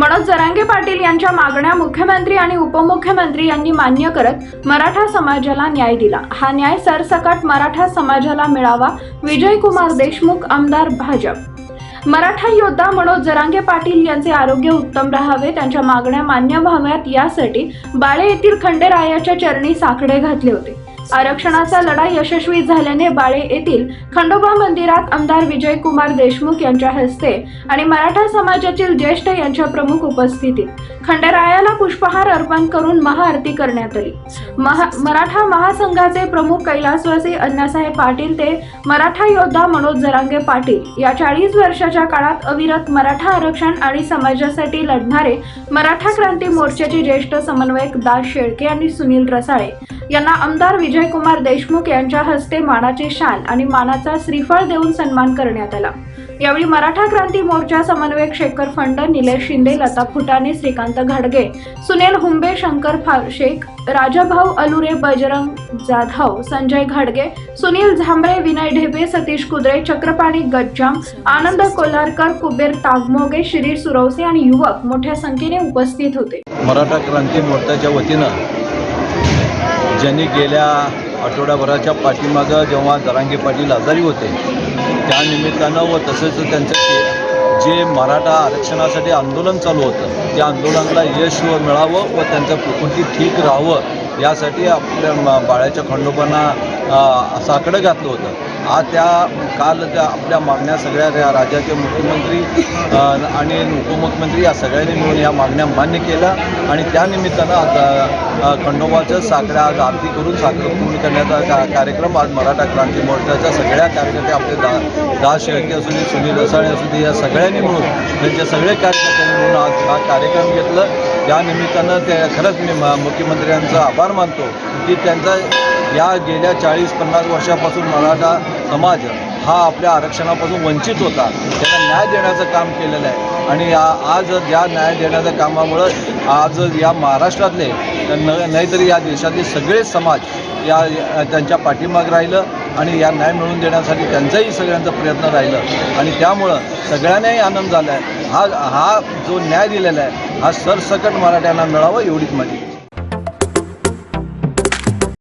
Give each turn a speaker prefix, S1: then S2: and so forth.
S1: मनोज जरांगे पाटील यांच्या मागण्या मुख्यमंत्री आणि उपमुख्यमंत्री यांनी मान्य करत मराठा समाजाला न्याय दिला. हा न्याय सरसकट मराठा समाजाला मिळावा. विजयकुमार देशमुख आमदार भाजप. मराठा योद्धा मनोज जरांगे पाटील यांचे आरोग्य उत्तम राहावे त्यांच्या मागण्या मान्य व्हाव्यात यासाठी बाळे येथील खंडेरायाच्या चरणी साकडे घातले होते. आरक्षणाचा लढा यशस्वी झाल्याने बाळे येथील खंडोबा मंदिरात आमदार विजयकुमार देशमुख यांच्या हस्ते आणि मराठा समाजातील ज्येष्ठ यांच्या प्रमुख उपस्थितीत खंडेरायाला पुष्पहार अर्पण करून महाआरती करण्यात आली. महा मराठा महासंघाचे प्रमुख कैलासवासी अण्णासाहेब पाटील ते मराठा योद्धा मनोज जरांगे पाटील या चाळीस वर्षाच्या काळात अविरत मराठा आरक्षण आणि समाजासाठी लढणारे मराठा क्रांती मोर्चाचे ज्येष्ठ समन्वयक दास शेळके आणि सुनील रसाळे यांना आमदार विजयकुमार देशमुख यांच्या हस्ते मानाचे शाल आणि मानाचा श्रीफळ देऊन सन्मान करण्यात आला. यावेळी मराठा क्रांती मोर्चा समन्वयक शेखर फंड निलेश शिंदे लता फुटाणे श्रीकांत घाडगे सुनील हुंबे शंकर शेख राजाभाऊ अलुरे बजरंग जाधव संजय घाडगे सुनील झांबरे विनय ढेबे सतीश कुद्रे चक्रपाणी गज्जाम आनंद कोल्हारकर कुबेर तागमोगे शिरीर सुरवसे आणि युवक मोठ्या संख्येने उपस्थित होते.
S2: मराठा क्रांती मोर्चाच्या वतीनं ज्यांनी गेल्या आठवड्याभराच्या पाठीमागं जेव्हा जरांगे पाटील आजारी होते त्या निमित्तानं व तसेच त्यांचं जे- मराठा आरक्षणासाठी आंदोलन चालू होतं त्या आंदोलनाला यश मिळावं व त्यांचं प्रकृती ठीक राहावं यासाठी आपल्या बाळाच्या बाळ्याच्या खंडोबांना अ, साकडं घातलं होतं. आज त्या काल त्या आपल्या मागण्या सगळ्या त्या राज्याचे मुख्यमंत्री आणि उपमुख्यमंत्री या सगळ्यांनी मिळून या मागण्या मान्य केल्या आणि त्यानिमित्तानं आज खंडोबाच्या साखऱ्या आज आरती करून साखर पूर्ण करण्याचा का कार्यक्रम आज मराठा क्रांती मोर्चाच्या सगळ्या कार्यकर्ते आपले दा दास शेळके असू दे सुनील रसाळे असू दे या सगळ्यांनी मिळून त्यांच्या सगळे कार्यकर्त्यांनी मिळून आज हा कार्यक्रम घेतलं. त्यानिमित्तानं ते खरंच मी म- मुख्यमंत्र्यांचा आभार मानतो की त्यांचा या गेल्या चाळीस पन्नास वर्षापासून मराठा समाज हा आपल्या आरक्षणापासून वंचित होता. त्याला न्याय देण्याचं काम केलेलं आहे. आणि या- आज या न्याय देण्याच्या कामामुळं आज या महाराष्ट्रातले न नाहीतरी या देशातले सगळे समाज या या- त्यांच्या पाठीमाग राहिलं आणि या न्याय मिळवून देण्यासाठी त्यांचाही सगळ्यांचा प्रयत्न राहिलं. आणि त्यामुळं सगळ्यांनाही आनंद झाला आहे हा हा जो न्याय दिलेला आहे हा सरसकट मराठ्यांना मिळावा एवढीच माझी.